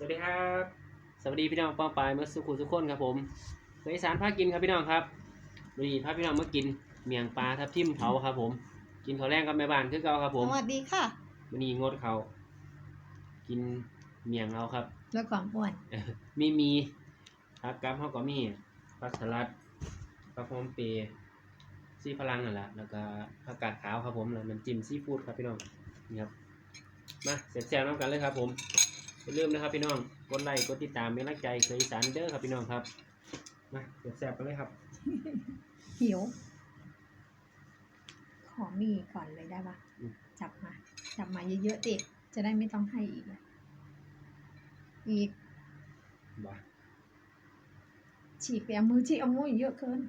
สวัสดีครับ สวัสดีพี่น้องป้องปายเมื่อสุขุทุกคนครับผมเคยสารพากินครับพี่น้องครับวันนี้พาพี่น้องมากินเมียงปลาทับทิมเผาครับผม กินข้าวแรงกับแม่บ้านคือเก่าครับผมสวัสดีค่ะวันนี้งดเขาวกินเมียงเอาครับลดความอ้วนเออมีมีผักกับเขาก็มีผักสลัดผักหอมเปรย์ซีพลังนั่นแหละแล้วก็ผักกาดขาวครับผมแล้วน้ำจิ้มซีฟู้ดครับพี่น้องนี่ครับมาเสร็จแซวน้ำกันเลยครับผม อย่าลืมนะครับพี่น้อง กดไลค์ กดติดตามเป็นกำลังใจเคยอีสานเด้อครับพี่น้องครับ มาเสร็จแซวกันเลยครับ หิว ขอมีก่อนเลยได้ปะอืม จับมา จับมาเยอะๆติจะได้ไม่ต้องให้อีกอะอีกบ้าฉีกไปเอามือฉีกเอามือเยอะเกิน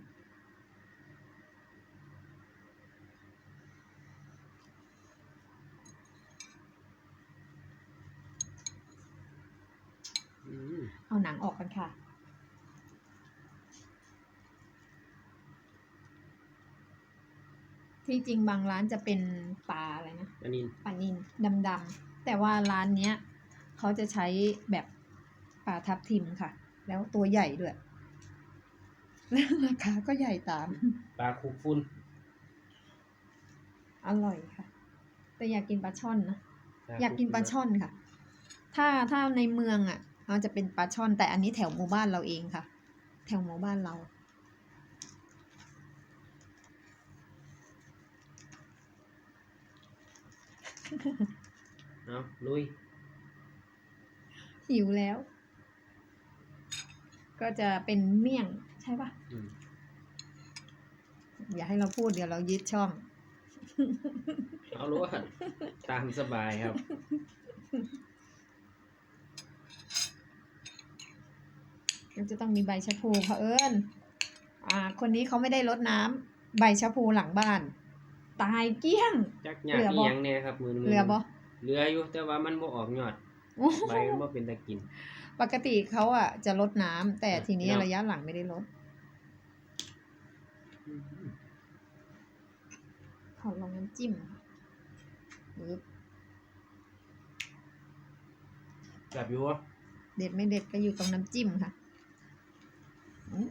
อืม เอาหนังออกกันค่ะ ที่จริงบางร้านจะเป็นปลาอะไรนะอันนี้ปลานินดำๆแต่ว่าร้านเนี้ยเขาจะใช้แบบปลาทับทิมค่ะ แล้วตัวใหญ่ด้วยแล้วราคาก็ใหญ่ตาม ปลาคุกฟุ้นอร่อยค่ะ แต่อยากกินปลาช่อนนะปลอยากกินปลาช่อนค่ะ ถ้าถ้าในเมืองอะ มันจะเป็นปลาช่อนแต่อันนี้แถวหมู่บ้านเราเองค่ะ แถวหมู่บ้านเรา เอาลุย หิวแล้ว ก็จะเป็นเมี่ยงใช่ปะอืมอย่าให้เราพูดเดี๋ยวเรายึดช่อง เอารู้ว่าตามสบายครับ มันจะต้องมีใบชะพูเผอิญอ่า คนนี้เขาไม่ได้ลดน้ำใบชะพูหลังบ้าน ตายเกลี้ยง จักยากเหลือบ่อีหยังเนี่ยครับมือมืเหลือบ่เหลืออยู่แต่ว่ามันบ่ออกยอดใบมันบ่เป็นตะกิน ปกติเขาอะจะลดน้ำแต่ทีนี้เนาะระยะหลังไม่ได้ลดขอลองน้ำจิ้มค่ะปึ๊บแบบอยู่วะเด็ดไม่เด็ดก็อยู่ตรงน้ำจิ้มค่ะอืม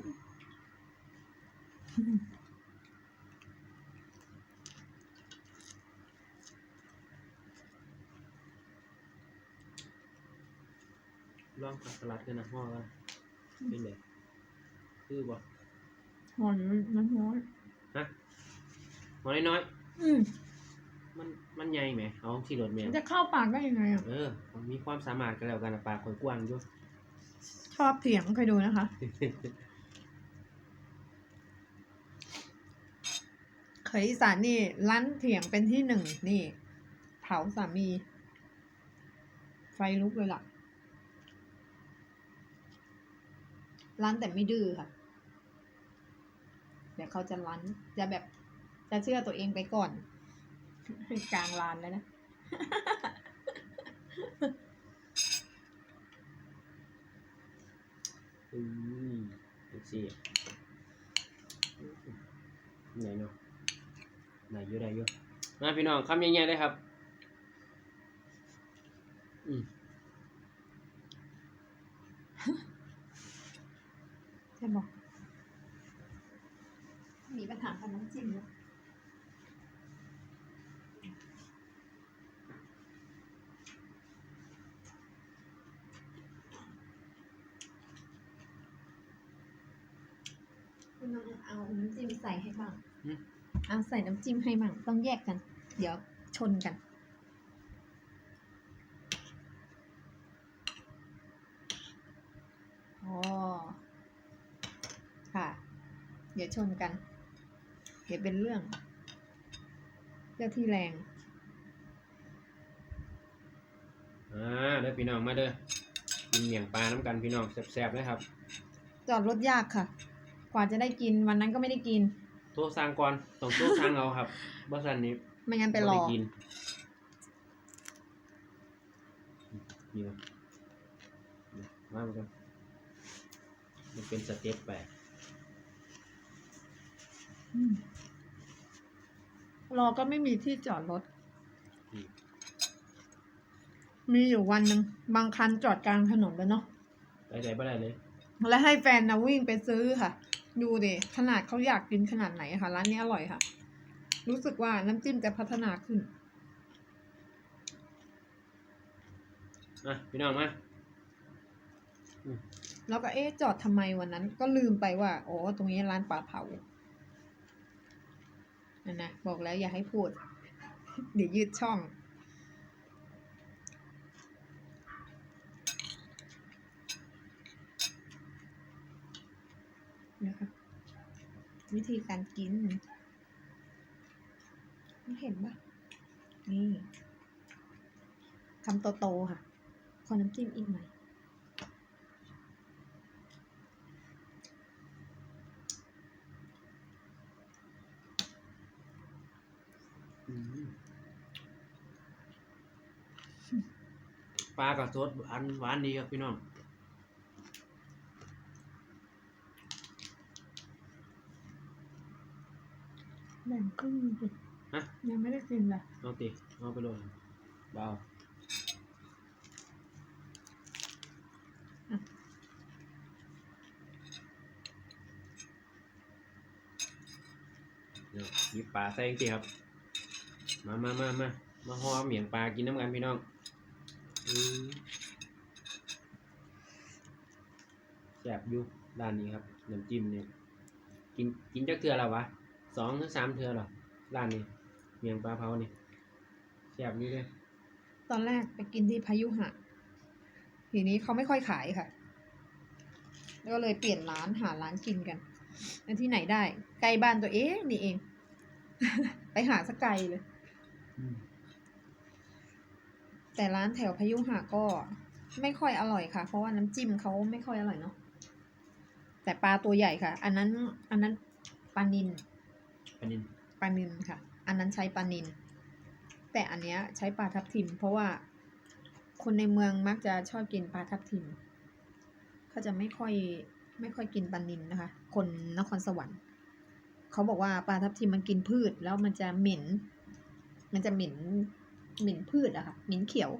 ลองผักสลัดกันนะห่อกันเป็นไงคือบ่หอมน้ำน้อยฮะห่อน้อยอืมๆมันมันใหญ่ไหมเอาที่รถแมวมันจะเข้าปากได้ยังไงอะ เออมันมีความสามารถกันแล้วกันนะปลาคอยกว้างอยู่ชอบเถียงเคยดูนะคะ เคยอีสานนี่ร้านเถียงเป็นที่หนึ่งนี่ เผาสามี ไฟลุกเลยล่ะร้านแต่ไม่ดื้อค่ะ เดี๋ยวเขาจะร้านจะแบบจะเชื่อตัวเองไปก่อน กลางร้านแล้วนะ อืมดูสิไหนเนาะ ไหนอยู่ไหนอยู่มาพี่น้องคำใหญ่ๆเลยครับอืมจะบอกมีปัญหากับน้ำจิ้มเลยคุณน้องเอาน้ำจิ้มใส่ให้บ้าง อืม เอาใส่น้ำจิ้มให้บ้างต้องแยกกัน เดี๋ยวชนกัน อ๋อ ค่ะ เดี๋ยวชนกัน เดี๋ยวเป็นเรื่อง เจ้าที่แรง อ่าเด้อพี่น้องมาเด้อกินเมี่ยงปลาน้ำกันพี่น้องแซ่บๆเลยครับ จอดรถยากค่ะ กว่าจะได้กินวันนั้นก็ไม่ได้กิน โทรสั่งก่อนต้องโทรสั่งเอาครับบ่ซั่นนี้ไม่งั้นไปรบ่อด้กินนี่นะมาเหมือนกันมันเป็นสเต็ปไปอืมรอก็ไม่มีที่จอดรถ มีอยู่วันหนึ่งบางคันจอดกลางถนนเลยเนาะ ไปไหนไม่ได้เลย แล้วให้แฟนนะวิ่งไปซื้อค่ะ ดูดิขนาดเขาอยากกินขนาดไหนค่ะร้านนี้อร่อยค่ะ รู้สึกว่าน้ำจิ้มจะพัฒนาขึ้นอะพี่น้องมาแล้วก็เอ๊ะจอดทำไมวันนั้น ก็ลืมไปว่าอ๋อตรงนี้ร้านปลาเผานั่นนะบอกแล้วอย่าให้พูด เดี๋ยวยืดช่อง นะคะวิธีการกินเห็นปะนี่คำโตๆค่ะ ขอน้ำจิ้มอีกหน่อยอืมปลากับสดอันหวานดีครับพี่น้อง แบ่งครึ่งสิฮะ ยังไม่ได้กินเลยเอาติเอาไปเลยเบาเดี๋ยวหยิบปลาใส่จริงๆครับ มามามามามาห่อเหมียงปลากินน้ำกันพี่น้องอืมแซ่บอยู่ด้านนี้ครับน้ำจิ้มเนี่ย กินกินจักเทือแล้ววะ สองถึงสามเทือหรอร้านนี้เมียงปลาเผานี่แซ่บอยู่เลยตอนแรกไปกินที่พายุหะทีนี้เขาไม่ค่อยขายค่ะ แล้วก็เลยเปลี่ยนร้านหาร้านกินกันแล้วที่ไหนได้ใกล้บ้านตัวเองนี่เอง ไปหาสักไกลเลย แต่ร้านแถวพายุหะก็ไม่ค่อยอร่อยค่ะ เพราะว่าน้ำจิ้มเขาไม่ค่อยอร่อยเนาะแต่ปลาตัวใหญ่ค่ะ อันนั้น อันนั้นปลานิน อันนี้ปลานินค่ะ อันนั้นใช้ปลานิน แต่อันเนี้ยใช้ปลาทับทิม เพราะว่าคนในเมืองมักจะชอบกินปลาทับทิมเขาจะไม่ค่อยไม่ค่อยกินปลานินนะคะ คนนครสวรรค์เขาบอกว่าปลาทับทิมมันกินพืชแล้วมันจะเหม็น มันจะเหม็นเหม็นพืชอะค่ะเหม็นเขียว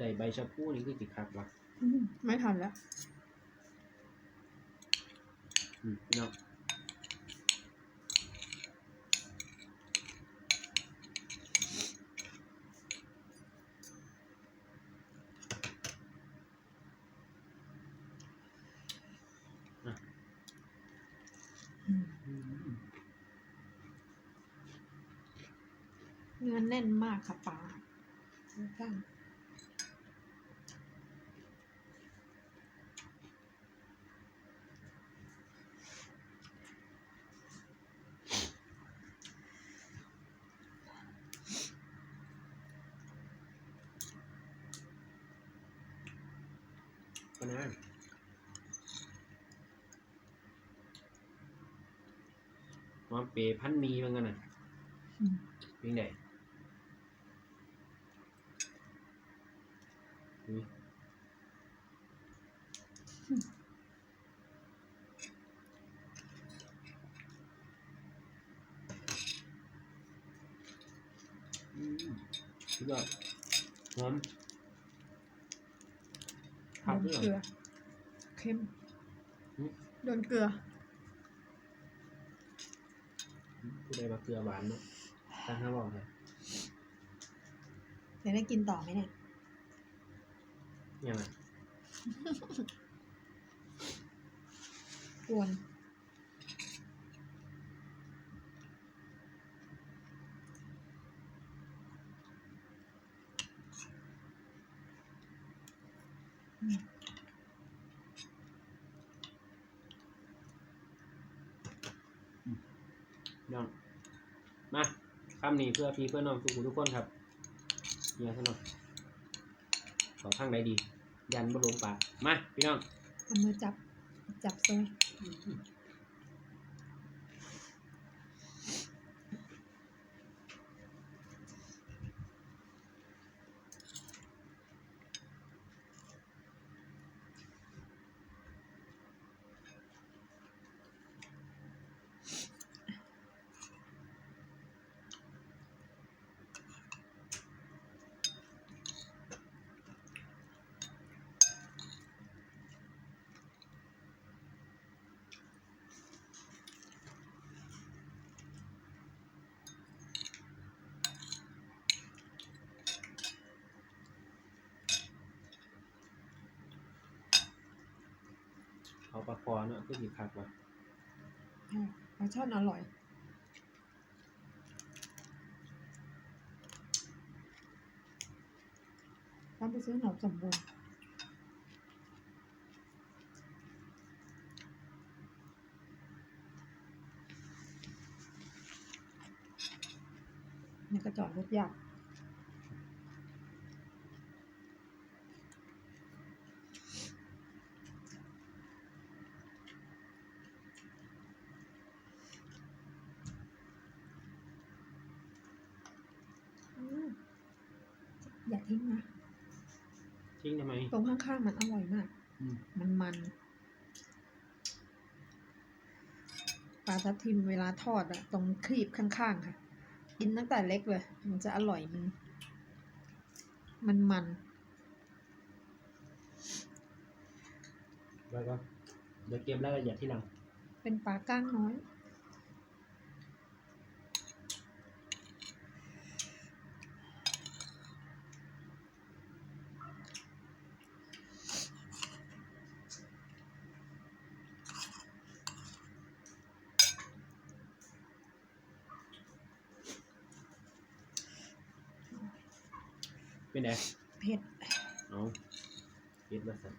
ได้ใบชะพูนี่คือติคักวะอืมไม่ทันแล้ว อืมพี่น้องอะอืมเนื้อแน่นมากค่ะปลาข้าง นะหอมเปรย์พันมีเหมือนกันน่ะอืมเพียงใดอุ๊ยอืมสุดยอดหอม โดผักนด้วยเกลืเหรออเค็มหืมโดนเกลือผู้ใดมาเกลือหวานเนาะตั้งห้าบอกเลยเดี๋ยวได้กินต่อไหมเนี่ย ยังไงกวนอืม น้อง มา คำนี้เพื่อพี่เพื่อน้องทุกคนทุกคนครับเนี่ยพี่น้องขอข้างไหนดี ยันบนลงปากมาพี่น้อง เอามือจับ จับซอย เอาปลาคอเนาะก็ดีคักว่ะใช่ปลาช่อนอร่อยต้องไปซื้อหนมสมบูรณ์นี่ก็จอดรถยากอืมอย่า ทิ้งนะทิ้งทำไม ตรงข้างๆมันอร่อยมาก อืม มันมันปลาทับทิมเวลาทอดอะตรงครีบข้างๆค่ะ กินตั้งแต่เล็กเลย มันจะอร่อยมันมันมันแล้วก็เดี๋ยวเกมรายละเอียดที่หลัง เป็นปลาก้างน้อย เป็นไงเผ็ดเอาเย็ดมาสั่น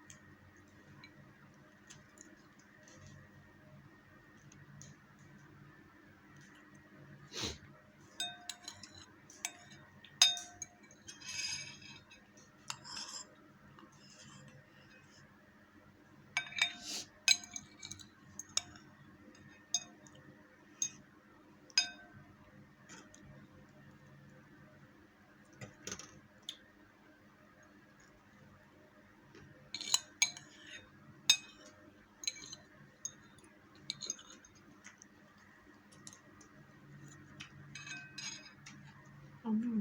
อืม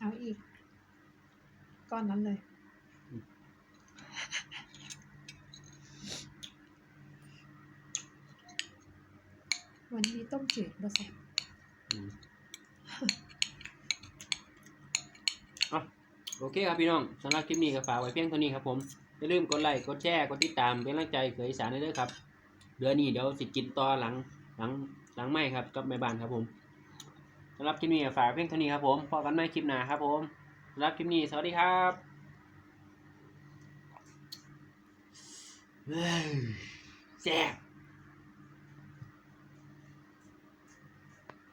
เอาอีก ก้อนนั้นเลย วันนี้ต้มจืดบะใส่อืมเอโอเคครับพี่น้องสำหรับคลิปนี้ก็ฝากไว้เพียงเท่านี้ครับผมอย่าลืมกดไลค์กดแชร์กดติดตามเป็นกำลังใจเขยอีสานได้เลยครับเดือนนี้เดี๋ยวสิกินต่อหลังหลังหลังไม่ครับกับแม่บ้านครับผมสำหรับคลิปนี้ก็ฝากเพียงเท่านี้ครับผมพอกันใหม่คลิปหน้าครับผม รับคลิปนี้ สวัสดีครับเฮ้ยแซ่บ